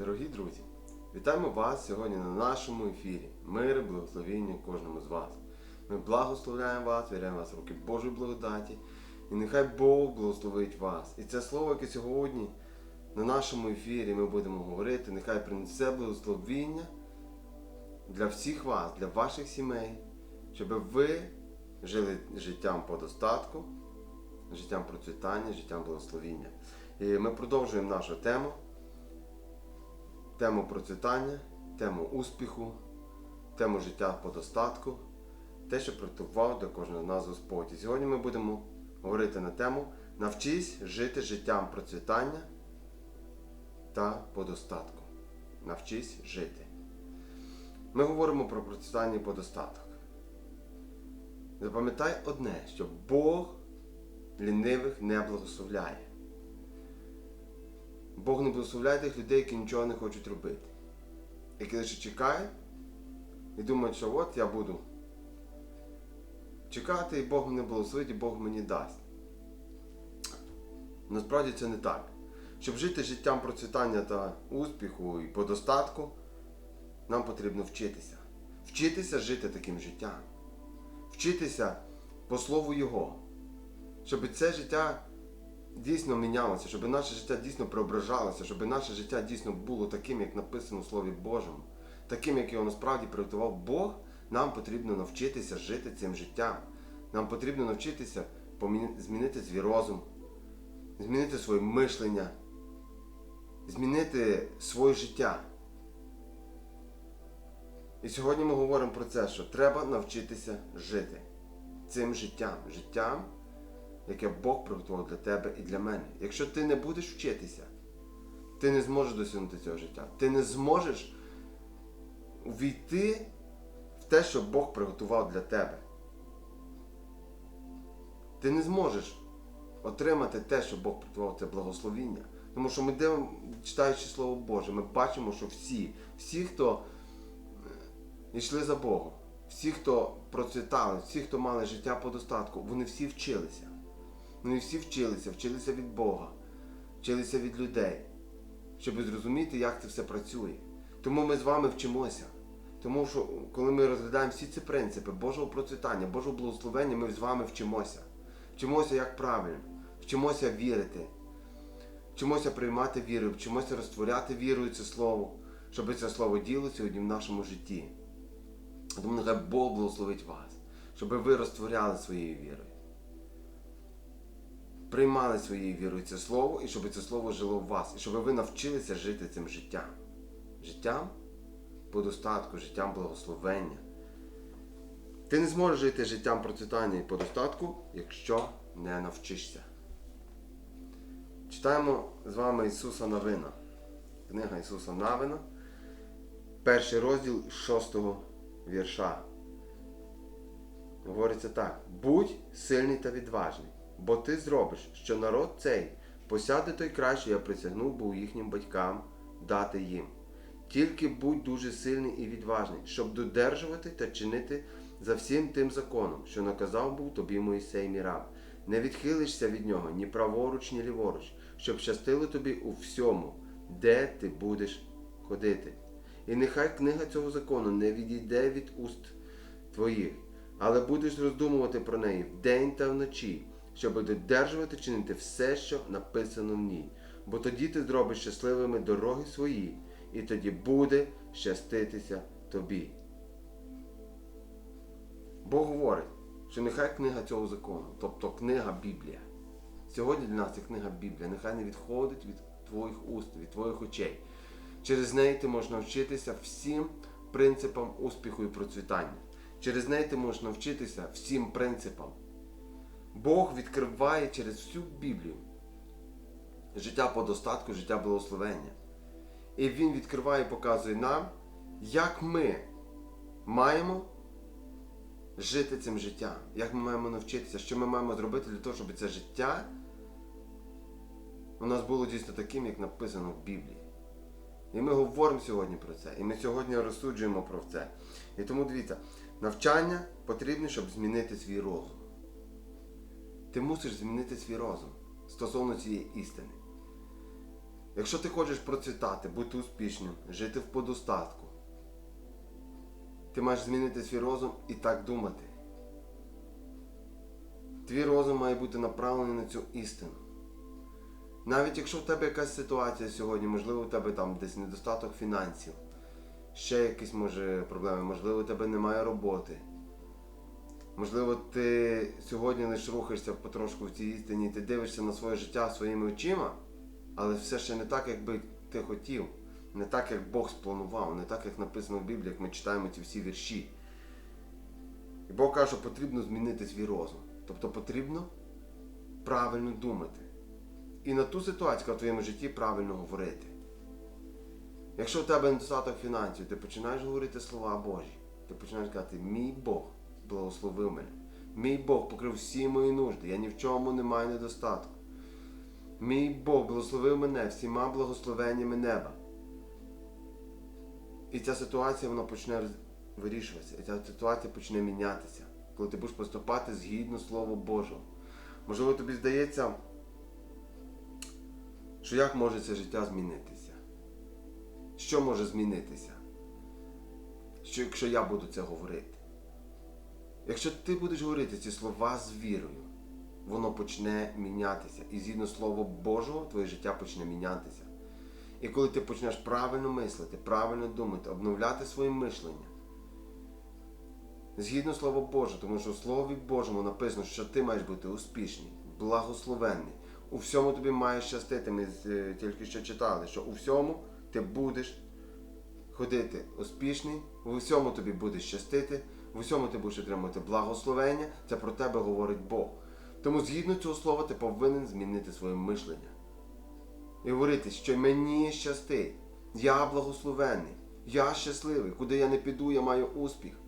Дорогі друзі, вітаємо вас сьогодні на нашому ефірі. Мир благословіння кожному з вас. Ми благословляємо вас, віряємо вас в руки Божої благодаті. І нехай Бог благословить вас. І це слово, яке сьогодні на нашому ефірі ми будемо говорити, нехай принесе благословіння для всіх вас, для ваших сімей, щоб ви жили життям по достатку, життям процвітання, життям благословіння. І ми продовжуємо нашу тему тему процвітання, тему успіху, тему життя по достатку, те, що приготував для кожного з нас Господь. І сьогодні ми будемо говорити на тему Навчись жити життям процвітання та по достатку. Навчись жити. Ми говоримо про процвітання і по достаток. Запам'ятай одне, що Бог лінивих не благословляє. Бог не благословляє тих людей, які нічого не хочуть робити. Які лише чекають і думають, що от я буду чекати, і Бог мене благословить, і Бог мені дасть. Насправді це не так. Щоб жити життям процвітання та успіху і по достатку, нам потрібно вчитися. Вчитися жити таким життям. Вчитися по слову Його. Щоб це життя дійсно мінялося, щоб наше життя дійсно преображалося, щоб наше життя дійсно було таким, як написано в Слові Божому, таким, як його насправді приготував Бог, нам потрібно навчитися жити цим життям. Нам потрібно навчитися змінити свій розум, змінити своє мишлення, змінити своє життя. І сьогодні ми говоримо про це, що треба навчитися жити цим життям, життям, яке Бог приготував для тебе і для мене. Якщо ти не будеш вчитися, ти не зможеш досягнути цього життя. Ти не зможеш увійти в те, що Бог приготував для тебе. Ти не зможеш отримати те, що Бог приготував, це благословіння. Тому що ми дивимо, читаючи Слово Боже, ми бачимо, що всі, всі, хто е, йшли за Богом, всі, хто процвітали, всі, хто мали життя по достатку, вони всі вчилися. Вони всі вчилися, вчилися від Бога, вчилися від людей, щоб зрозуміти, як це все працює. Тому ми з вами вчимося. Тому що коли ми розглядаємо всі ці принципи Божого процвітання, Божого благословення, ми з вами вчимося. Вчимося, як правильно, вчимося вірити, вчимося приймати віру, вчимося розтворяти вірою це слово, щоб це слово діло сьогодні в нашому житті. Тому нехай Бог благословить вас, щоб ви розтворяли своєю вірою приймали своєю вірою це слово, і щоб це слово жило в вас, і щоб ви навчилися жити цим життям. Життям по достатку, життям благословення. Ти не зможеш жити життям процвітання і по достатку, якщо не навчишся. Читаємо з вами Ісуса Навина. Книга Ісуса Навина, перший розділ шостого вірша. Говориться так: будь сильний та відважний, бо ти зробиш, що народ цей посяде той край, що я присягнув був їхнім батькам дати їм. Тільки будь дуже сильний і відважний, щоб додержувати та чинити за всім тим законом, що наказав був тобі Моїсей мій раб. Не відхилишся від нього ні праворуч, ні ліворуч, щоб щастило тобі у всьому, де ти будеш ходити. І нехай книга цього закону не відійде від уст твоїх, але будеш роздумувати про неї вдень та вночі, щоб додержувати чинити все, що написано в ній. Бо тоді ти зробиш щасливими дороги свої, і тоді буде щаститися тобі. Бог говорить, що нехай книга цього закону, тобто книга Біблія. Сьогодні для нас це книга Біблія, нехай не відходить від твоїх уст, від твоїх очей. Через неї ти можеш навчитися всім принципам успіху і процвітання. Через неї ти можеш навчитися всім принципам. Бог відкриває через всю Біблію життя по достатку, життя благословення. І Він відкриває і показує нам, як ми маємо жити цим життям, як ми маємо навчитися, що ми маємо зробити для того, щоб це життя у нас було дійсно таким, як написано в Біблії. І ми говоримо сьогодні про це. І ми сьогодні розсуджуємо про це. І тому дивіться, навчання потрібне, щоб змінити свій розум. Ти мусиш змінити свій розум стосовно цієї істини. Якщо ти хочеш процвітати, бути успішним, жити в подостатку, ти маєш змінити свій розум і так думати. Твій розум має бути направлений на цю істину. Навіть якщо в тебе якась ситуація сьогодні, можливо, у тебе там десь недостаток фінансів, ще якісь може проблеми, можливо, у тебе немає роботи. Можливо, ти сьогодні лише рухаєшся потрошку в цій істині, ти дивишся на своє життя своїми очима, але все ще не так, як би ти хотів, не так, як Бог спланував, не так, як написано в Біблії, як ми читаємо ці всі вірші. І Бог каже, що потрібно змінити свій розум. Тобто потрібно правильно думати. І на ту ситуацію яка в твоєму житті правильно говорити. Якщо в тебе недостаток фінансів, ти починаєш говорити слова Божі. Ти починаєш казати, мій Бог благословив мене. Мій Бог покрив всі мої нужди. Я ні в чому не маю недостатку. Мій Бог благословив мене всіма благословеннями неба. І ця ситуація вона почне вирішуватися. І ця ситуація почне мінятися, коли ти будеш поступати згідно Слова Божого. Можливо, тобі здається, що як може це життя змінитися? Що може змінитися? Що якщо я буду це говорити? Якщо ти будеш говорити ці слова з вірою, воно почне мінятися. І згідно Слова Божого, твоє життя почне мінятися. І коли ти почнеш правильно мислити, правильно думати, обновляти своє мишлення, згідно Слова Божого, тому що в Слові Божому написано, що ти маєш бути успішний, благословенний. У всьому тобі має щастити. Ми е, тільки що читали, що у всьому ти будеш ходити успішний, у всьому тобі буде щастити, в усьому ти будеш отримувати благословення. Це про тебе говорить Бог. Тому згідно цього слова ти повинен змінити своє мишлення. І говорити, що мені щастить, я благословений, я щасливий, куди я не піду, я маю успіх.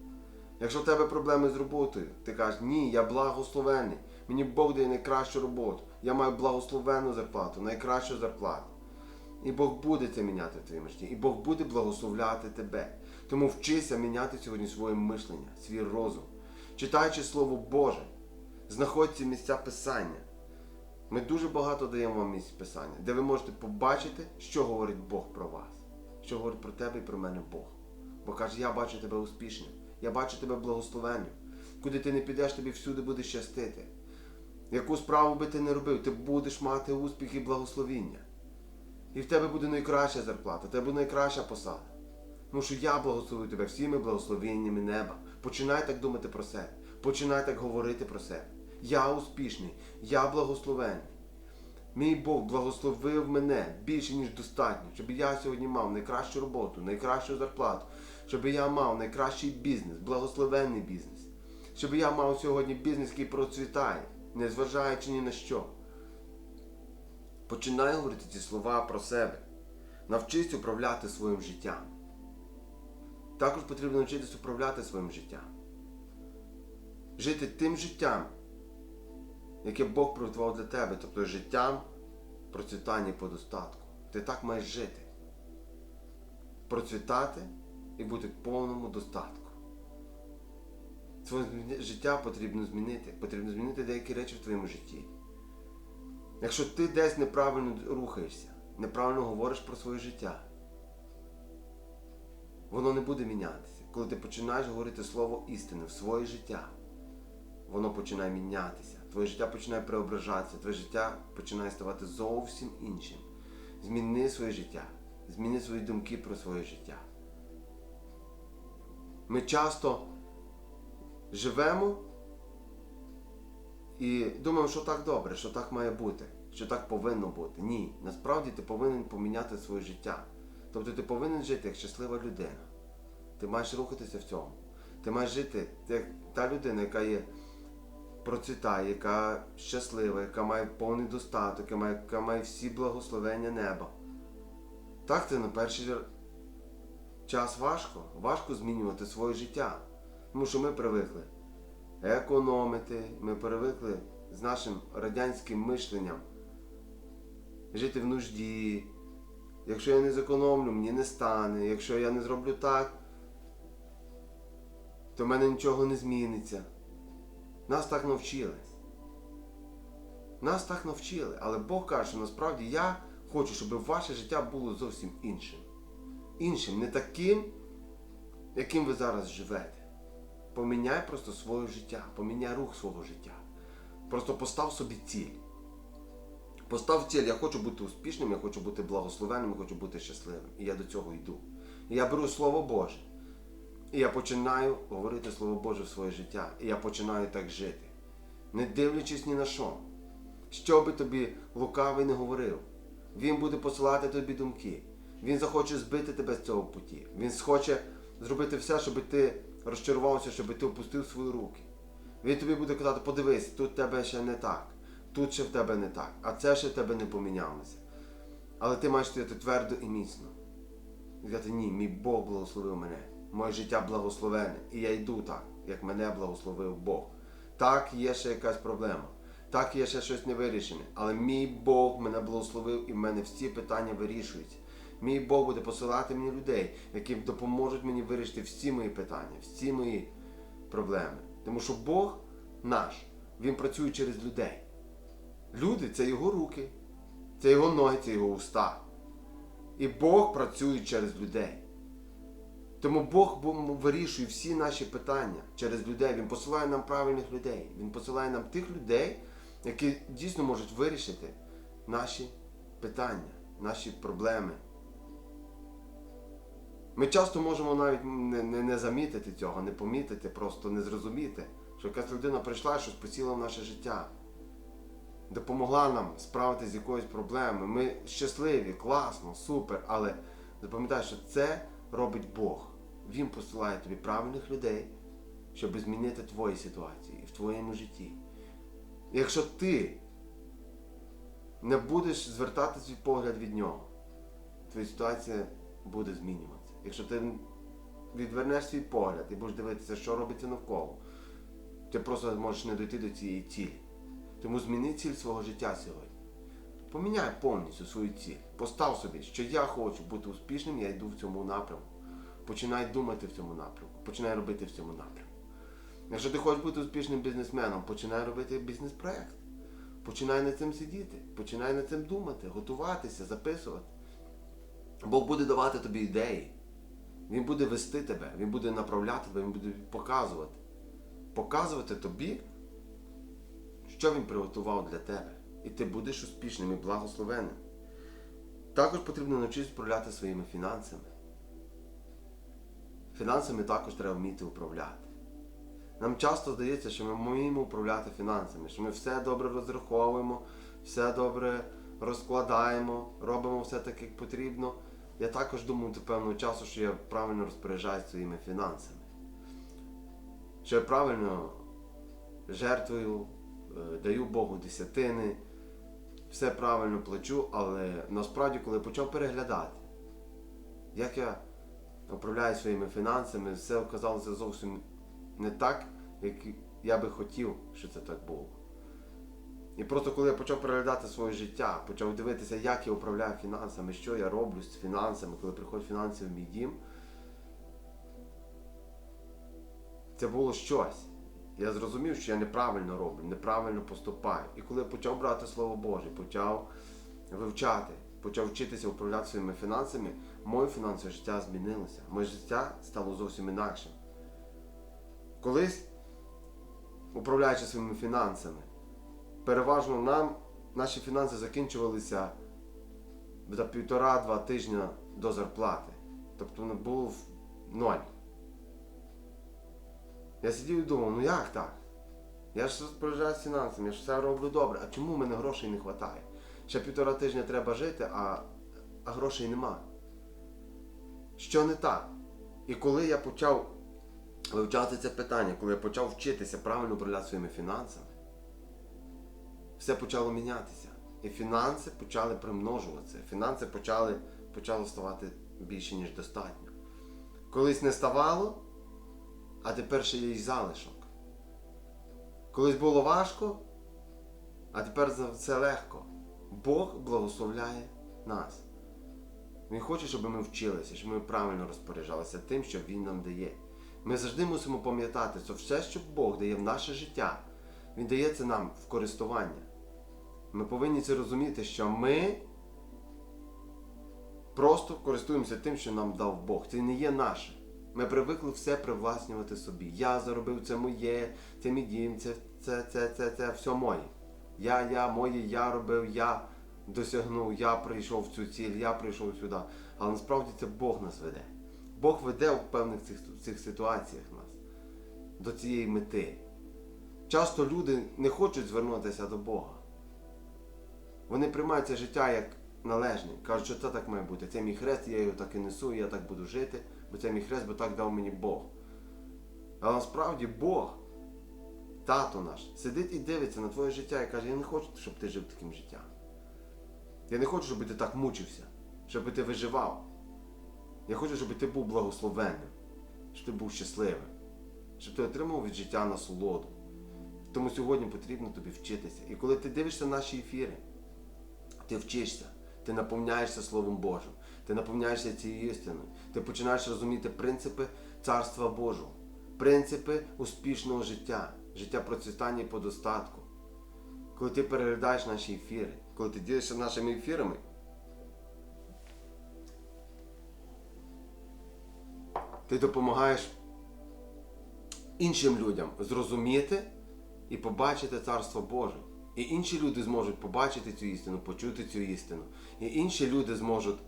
Якщо в тебе проблеми з роботою, ти кажеш, ні, я благословений, мені Бог дає найкращу роботу, я маю благословенну зарплату, найкращу зарплату. І Бог буде це міняти в твоєму житті, і Бог буде благословляти тебе. Тому вчися міняти сьогодні своє мишлення, свій розум. Читаючи Слово Боже, знаходь ці місця Писання. Ми дуже багато даємо вам місць Писання, де ви можете побачити, що говорить Бог про вас, що говорить про тебе і про мене Бог. Бо каже, я бачу тебе успішним, я бачу тебе благословенним. Куди ти не підеш, тобі всюди буде щастити. Яку справу би ти не робив, ти будеш мати успіх і благословіння. І в тебе буде найкраща зарплата, в тебе буде найкраща посада. Тому що я благословую тебе всіми благословеннями неба. Починай так думати про себе. Починай так говорити про себе. Я успішний, я благословений. Мій Бог благословив мене більше, ніж достатньо, щоб я сьогодні мав найкращу роботу, найкращу зарплату, щоб я мав найкращий бізнес, благословенний бізнес, щоб я мав сьогодні бізнес, який процвітає, незважаючи ні на що. Починай говорити ці слова про себе. Навчись управляти своїм життям. Також потрібно навчитися управляти своїм життям. Жити тим життям, яке Бог приготував для тебе, тобто життям процвітання по достатку. Ти так маєш жити. Процвітати і бути в повному достатку. Своє життя потрібно змінити. Потрібно змінити деякі речі в твоєму житті. Якщо ти десь неправильно рухаєшся, неправильно говориш про своє життя, воно не буде мінятися. Коли ти починаєш говорити слово істини в своє життя, воно починає мінятися. Твоє життя починає преображатися, твоє життя починає ставати зовсім іншим. Зміни своє життя, зміни свої думки про своє життя. Ми часто живемо і думаємо, що так добре, що так має бути, що так повинно бути. Ні, насправді ти повинен поміняти своє життя. Тобто ти повинен жити як щаслива людина. Ти маєш рухатися в цьому. Ти маєш жити як та людина, яка є процвітає, яка щаслива, яка має повний достаток, яка має, яка має всі благословення неба. Так це на перший час важко. Важко змінювати своє життя. Тому що ми привикли економити, ми привикли з нашим радянським мишленням жити в нужді. Якщо я не зекономлю, мені не стане. Якщо я не зроблю так, то в мене нічого не зміниться. Нас так навчили. Нас так навчили. Але Бог каже, що насправді я хочу, щоб ваше життя було зовсім іншим. Іншим, не таким, яким ви зараз живете. Поміняй просто своє життя, поміняй рух свого життя. Просто постав собі ціль. Постав ціль, я хочу бути успішним, я хочу бути благословенним, я хочу бути щасливим. І я до цього йду. І я беру Слово Боже. І я починаю говорити Слово Боже в своє життя. І я починаю так жити. Не дивлячись ні на що. Що би тобі лукавий не говорив, він буде посилати тобі думки. Він захоче збити тебе з цього путі. Він схоче зробити все, щоб ти розчарувався, щоб ти опустив свої руки. Він тобі буде казати, подивись, тут тебе ще не так, тут ще в тебе не так, а це ще в тебе не помінялося. Але ти маєш стояти твердо і міцно. І сказати, ні, мій Бог благословив мене. Моє життя благословене. І я йду так, як мене благословив Бог. Так, є ще якась проблема. Так, є ще щось не вирішене. Але мій Бог мене благословив і в мене всі питання вирішуються. Мій Бог буде посилати мені людей, які допоможуть мені вирішити всі мої питання, всі мої проблеми. Тому що Бог наш, Він працює через людей. Люди це його руки, це його ноги, це його уста. І Бог працює через людей. Тому Бог вирішує всі наші питання через людей. Він посилає нам правильних людей. Він посилає нам тих людей, які дійсно можуть вирішити наші питання, наші проблеми. Ми часто можемо навіть не, не, не замітити цього, не помітити, просто не зрозуміти, що якась людина прийшла і щось посіла в наше життя, допомогла нам справитися з якоюсь проблемою. Ми щасливі, класно, супер, але запам'ятай, що це робить Бог. Він посилає тобі правильних людей, щоб змінити твої ситуації в твоєму житті. Якщо ти не будеш звертати свій погляд від нього, твоя ситуація буде змінюватися. Якщо ти відвернеш свій погляд і будеш дивитися, що робиться навколо, ти просто можеш не дойти до цієї цілі. Тому зміни ціль свого життя сьогодні. Поміняй повністю свою ціль. Постав собі, що я хочу бути успішним, я йду в цьому напрямку. Починай думати в цьому напрямку, починай робити в цьому напрямку. Якщо ти хочеш бути успішним бізнесменом, починай робити бізнес-проект. Починай над цим сидіти, починай над цим думати, готуватися, записувати. Бог буде давати тобі ідеї. Він буде вести тебе, він буде направляти тебе, він буде показувати. Показувати тобі, що він приготував для тебе. І ти будеш успішним і благословенним. Також потрібно навчитися управляти своїми фінансами. Фінансами також треба вміти управляти. Нам часто здається, що ми вміємо управляти фінансами, що ми все добре розраховуємо, все добре розкладаємо, робимо все так, як потрібно. Я також думаю до певного часу, що я правильно розпоряджаюся своїми фінансами. Що я правильно жертвую, даю Богу десятини, все правильно плачу, але насправді, коли почав переглядати, як я управляю своїми фінансами, все оказалося зовсім не так, як я би хотів, що це так було. І просто коли я почав переглядати своє життя, почав дивитися, як я управляю фінансами, що я роблю з фінансами, коли приходять фінанси в мій дім, це було щось. Я зрозумів, що я неправильно роблю, неправильно поступаю. І коли я почав брати Слово Боже, почав вивчати, почав вчитися управляти своїми фінансами, моє фінансове життя змінилося. Моє життя стало зовсім інакшим. Колись, управляючи своїми фінансами, переважно нам наші фінанси закінчувалися за півтора-два тижні до зарплати. Тобто ну, був ноль. Я сидів і думав, ну як так? Я ж розпоряджаюся фінансами, я ж все роблю добре. А чому в мене грошей не вистачає? Ще півтора тижня треба жити, а, а грошей нема. Що не так? І коли я почав вивчати це питання, коли я почав вчитися правильно управляти своїми фінансами, все почало мінятися. І фінанси почали примножуватися. Фінанси почали, почало ставати більше, ніж достатньо. Колись не ставало, а тепер ще є й залишок. Колись було важко, а тепер за це легко. Бог благословляє нас. Він хоче, щоб ми вчилися, щоб ми правильно розпоряджалися тим, що Він нам дає. Ми завжди мусимо пам'ятати, що все, що Бог дає в наше життя, Він дає це нам в користування. Ми повинні це розуміти, що ми просто користуємося тим, що нам дав Бог. Це не є наше. Ми привикли все привласнювати собі. Я заробив це моє, це мій дім, це, це, це, це, це все моє. Я, я, моє, я робив, я досягнув, я прийшов в цю ціль, я прийшов сюди. Але насправді це Бог нас веде. Бог веде в певних цих, цих ситуаціях нас до цієї мети. Часто люди не хочуть звернутися до Бога. Вони приймають це життя як належне. Кажуть, що це так має бути. Це мій хрест, я його так і несу, я так буду жити, бо це мій хрест, бо так дав мені Бог. Але насправді Бог, тато наш, сидить і дивиться на твоє життя і каже, я не хочу, щоб ти жив таким життям. Я не хочу, щоб ти так мучився, щоб ти виживав. Я хочу, щоб ти був благословенним, щоб ти був щасливим, щоб ти отримав від життя насолоду. Тому сьогодні потрібно тобі вчитися. І коли ти дивишся наші ефіри, ти вчишся, ти наповняєшся Словом Божим, ти наповняєшся цією істиною, ти починаєш розуміти принципи Царства Божого, принципи успішного життя, життя процвітання і по достатку. Коли ти переглядаєш наші ефіри, коли ти ділишся нашими ефірами, ти допомагаєш іншим людям зрозуміти і побачити Царство Боже. І інші люди зможуть побачити цю істину, почути цю істину. І інші люди зможуть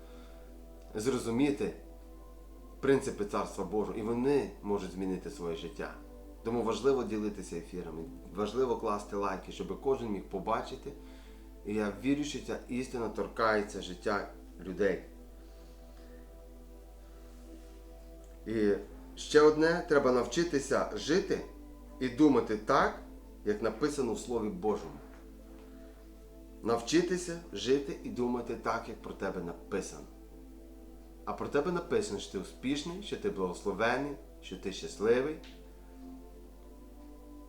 зрозуміти принципи Царства Божого, і вони можуть змінити своє життя. Тому важливо ділитися ефірами, важливо класти лайки, щоб кожен міг побачити. І я вірю, що ця істина торкається життя людей. І ще одне, треба навчитися жити і думати так, як написано в Слові Божому. Навчитися жити і думати так, як про тебе написано. А про тебе написано, що ти успішний, що ти благословений, що ти щасливий,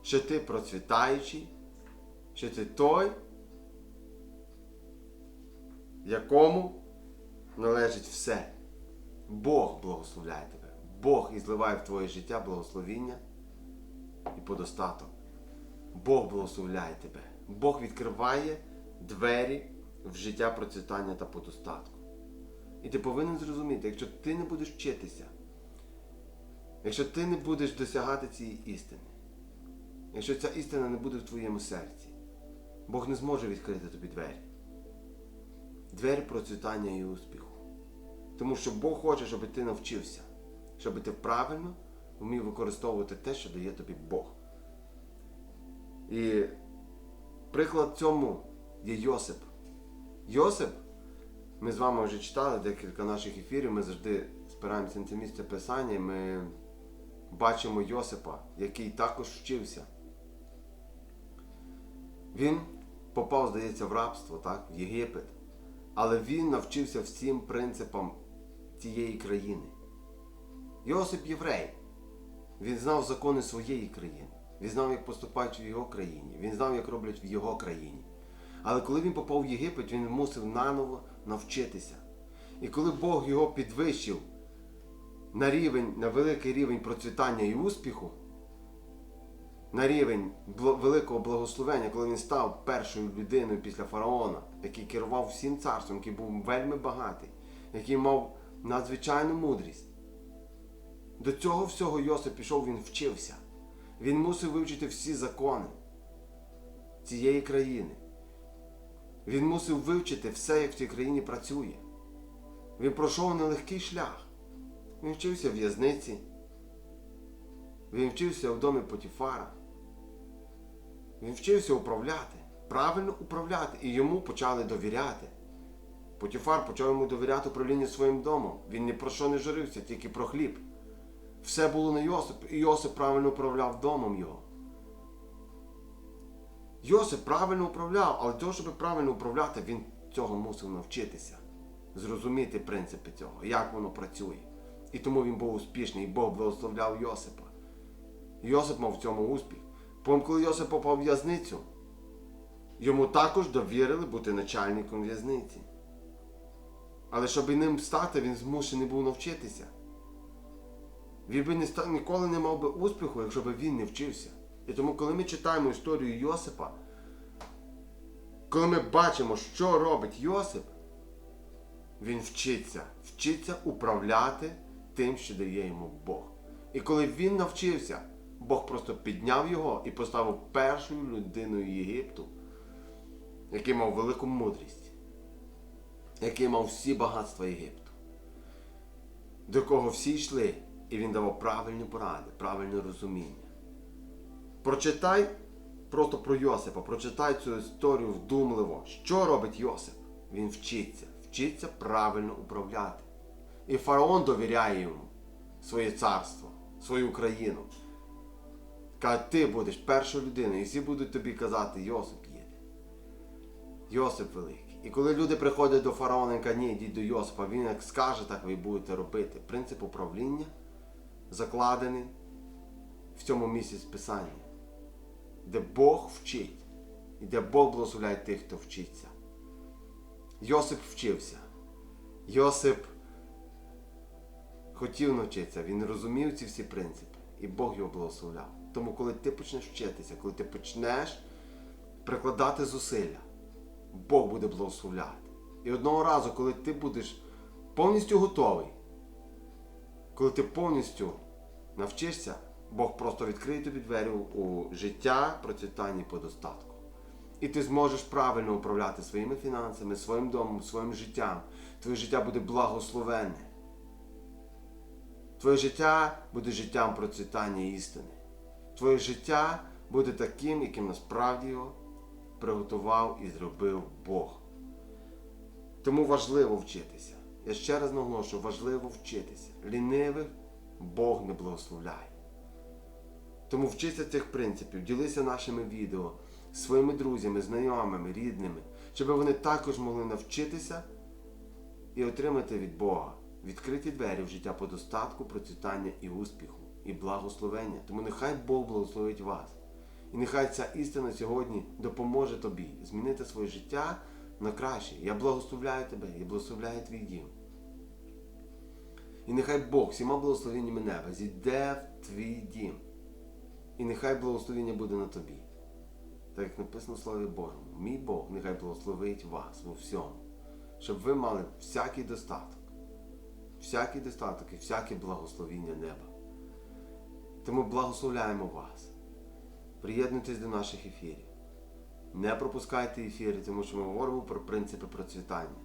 що ти процвітаючий, що ти той, якому належить все. Бог благословляє тебе. Бог і зливає в твоє життя благословіння і подостаток. Бог благословляє тебе. Бог відкриває двері в життя процвітання та подостатку. І ти повинен зрозуміти, якщо ти не будеш вчитися, якщо ти не будеш досягати цієї істини, якщо ця істина не буде в твоєму серці, Бог не зможе відкрити тобі двері. Двері процвітання і успіху. Тому що Бог хоче, щоб ти навчився, щоб ти правильно вмів використовувати те, що дає тобі Бог. І приклад цьому є Йосип. Йосип, ми з вами вже читали декілька наших ефірів, ми завжди спираємося на це місце писання, ми бачимо Йосипа, який також вчився. Він попав, здається, в рабство, так, в Єгипет. Але він навчився всім принципам цієї країни. Йосип єврей. Він знав закони своєї країни. Він знав, як поступають в його країні. Він знав, як роблять в його країні. Але коли він попав в Єгипет, він мусив наново навчитися. І коли Бог його підвищив на рівень, на великий рівень процвітання і успіху, на рівень великого благословення, коли він став першою людиною після фараона, який керував всім царством, який був вельми багатий, який мав надзвичайну мудрість. До цього всього Йосип пішов, він вчився. Він мусив вивчити всі закони цієї країни. Він мусив вивчити все, як в цій країні працює. Він пройшов нелегкий шлях. Він вчився в в'язниці. Він вчився в домі Потіфара. Він вчився управляти, правильно управляти, і йому почали довіряти. Потіфар почав йому довіряти управлінню своїм домом. Він ні про що не журився, тільки про хліб. Все було на Йосип, і Йосип правильно управляв домом його. Йосип правильно управляв, але того, щоб правильно управляти, він цього мусив навчитися, зрозуміти принципи цього, як воно працює. І тому він був успішний, і Бог благословляв Йосипа. Йосип мав в цьому успіх. Потім, коли Йосип попав в в'язницю, йому також довірили бути начальником в'язниці. Але щоб ним стати, він змушений був навчитися. Він би ніколи не мав би успіху, якщо б він не вчився. І тому, коли ми читаємо історію Йосипа, коли ми бачимо, що робить Йосип, Він вчиться, вчиться управляти тим, що дає йому Бог. І коли він навчився, Бог просто підняв його і поставив першою людиною Єгипту, який мав велику мудрість, який мав всі багатства Єгипту, до кого всі йшли, і він давав правильні поради, правильне розуміння. Прочитай просто про Йосипа, прочитай цю історію вдумливо. Що робить Йосип? Він вчиться, вчиться правильно управляти. І фараон довіряє йому своє царство, свою країну. Каже, ти будеш першою людиною, і всі будуть тобі казати, Йосип їде. Йосип великий. І коли люди приходять до фараона і кажуть, ні, йдіть до Йосипа, він як скаже, так ви будете робити. Принцип управління закладений в цьому місці Писання, де Бог вчить, і де Бог благословляє тих, хто вчиться. Йосип вчився. Йосип хотів навчитися, він розумів ці всі принципи, і Бог його благословляв. Тому, коли ти почнеш вчитися, коли ти почнеш прикладати зусилля, Бог буде благословляти. І одного разу, коли ти будеш повністю готовий, коли ти повністю навчишся, Бог просто відкриє тобі двері у життя, процвітання і по достатку. І ти зможеш правильно управляти своїми фінансами, своїм домом, своїм життям. Твоє життя буде благословенне. Твоє життя буде життям процвітання істини. Твоє життя буде таким, яким насправді його приготував і зробив Бог. Тому важливо вчитися. Я ще раз наголошую, важливо вчитися. Лінивих Бог не благословляє. Тому вчися цих принципів, ділися нашими відео своїми друзями, знайомими, рідними, щоб вони також могли навчитися і отримати від Бога відкриті двері в життя по достатку, процвітання і успіху, і благословення. Тому нехай Бог благословить вас. І нехай ця істина сьогодні допоможе тобі змінити своє життя на краще. Я благословляю тебе, я благословляю твій дім. І нехай Бог всіма благословеннями неба зійде в твій дім. І нехай благословення буде на тобі. Так як написано в Слові Божому, мій Бог нехай благословить вас у всьому, щоб ви мали всякий достаток, всякий достаток і всяке благословіння неба. Тому благословляємо вас. Приєднуйтесь до наших ефірів. Не пропускайте ефіри, тому що ми говоримо про принципи процвітання.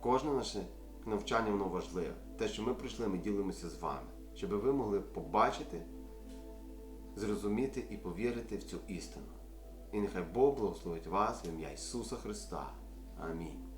Кожне наше навчання воно важливе. Те, що ми прийшли, ми ділимося з вами, щоб ви могли побачити, зрозуміти і повірити в цю істину. І нехай Бог благословить вас в ім'я Ісуса Христа. Амінь.